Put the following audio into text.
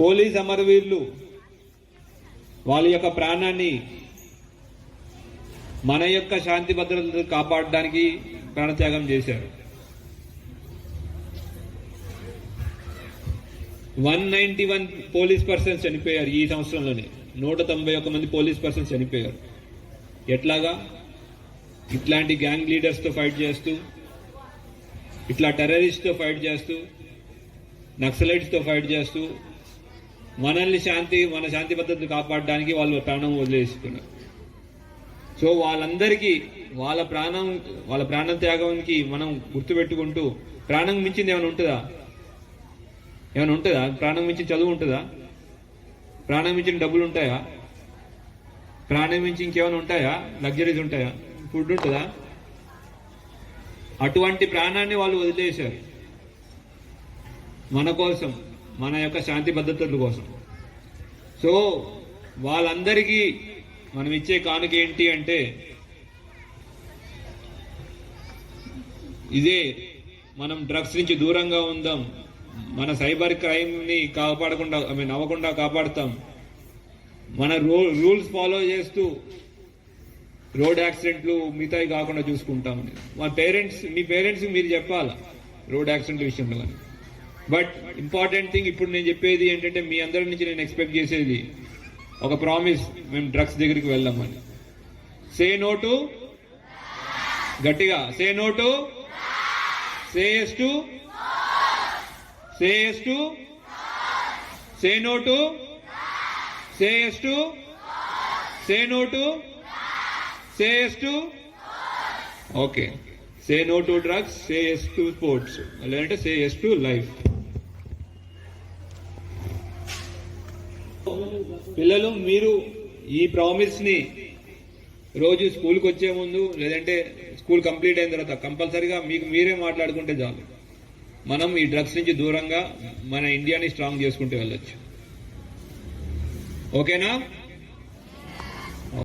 Police అమరవీరులు వాళ్ళ యొక్క ప్రాణాన్ని మన యొక్క శాంతి భద్రతలు కాపాడడానికి ప్రాణత్యాగం చేశారు. One ninety one police persons చనిపోయారు ఈ సంవత్సరంలోనే. నూట తొంభై ఒక్క మంది పోలీస్ పర్సన్స్ చనిపోయారు. ఎట్లాగా? ఇట్లాంటి గ్యాంగ్ లీడర్స్తో ఫైట్ చేస్తూ ఇట్లా టెర్రరిస్ట్తో ఫైట్ చేస్తూ నక్సలైట్స్తో ఫైట్ చేస్తూ మనల్ని శాంతి మన శాంతి భద్రతలు కాపాడడానికి వాళ్ళు ప్రాణం వదిలేసుకున్నారు సో వాళ్ళందరికీ వాళ్ళ ప్రాణం వాళ్ళ ప్రాణ త్యాగానికి మనం గుర్తుపెట్టుకుంటూ ప్రాణం మించింది ఏమైనా ఉంటుందా? ఏమైనా ఉంటుందా? ప్రాణం మించి చదువు ఉంటుందా? ప్రాణం మించిన డబ్బులు ఉంటాయా? ప్రాణం మించి ఇంకేమైనా ఉంటాయా? లగ్జరీస్ ఉంటాయా? ఫుడ్ ఉంటుందా? అటువంటి ప్రాణాన్ని వాళ్ళు వదిలేశారు. మన కోసం మన యొక్క శాంతి భద్రతల కోసం. సో వాళ్ళందరికీ మనం ఇచ్చే కానుక ఏంటి అంటే ఇదే మనం డ్రగ్స్ నుంచి దూరంగా ఉందాం మన సైబర్ క్రైమ్ని కాపాడకుండా ఐ మీన్ అవ్వకుండా కాపాడుతాం. మన రూ రూల్స్ ఫాలో చేస్తూ రోడ్ యాక్సిడెంట్లు మిగతాయి కాకుండా చూసుకుంటామని మా పేరెంట్స్ మీ పేరెంట్స్ మీరు చెప్పాలా రోడ్ యాక్సిడెంట్ విషయంలో కానీ బట్ ఇంపార్టెంట్ థింగ్ ఇప్పుడు నేను చెప్పేది ఏంటంటే మీ అందరి నుంచి నేను ఎక్స్పెక్ట్ చేసేది ఒక ప్రామిస్ మేము డ్రగ్స్ దగ్గరికి వెళ్దామని. సే నో టు గట్టిగా say no to say yes to say yes to say no to say yes to say no to say yes to okay say no to drugs say yes to sports లేదంటే say yes to life పిల్లలు మీరు ఈ ప్రామిస్ని రోజు స్కూల్కి వచ్చే ముందు లేదంటే school complete అయిన తర్వాత కంపల్సరీగా మీకు మీరే మాట్లాడుకుంటే చాలు. మనం ఈ డ్రగ్స్ నుంచి దూరంగా మన ఇండియాని స్ట్రాంగ్ చేసుకుంటూ వెళ్ళొచ్చు. ఓకేనా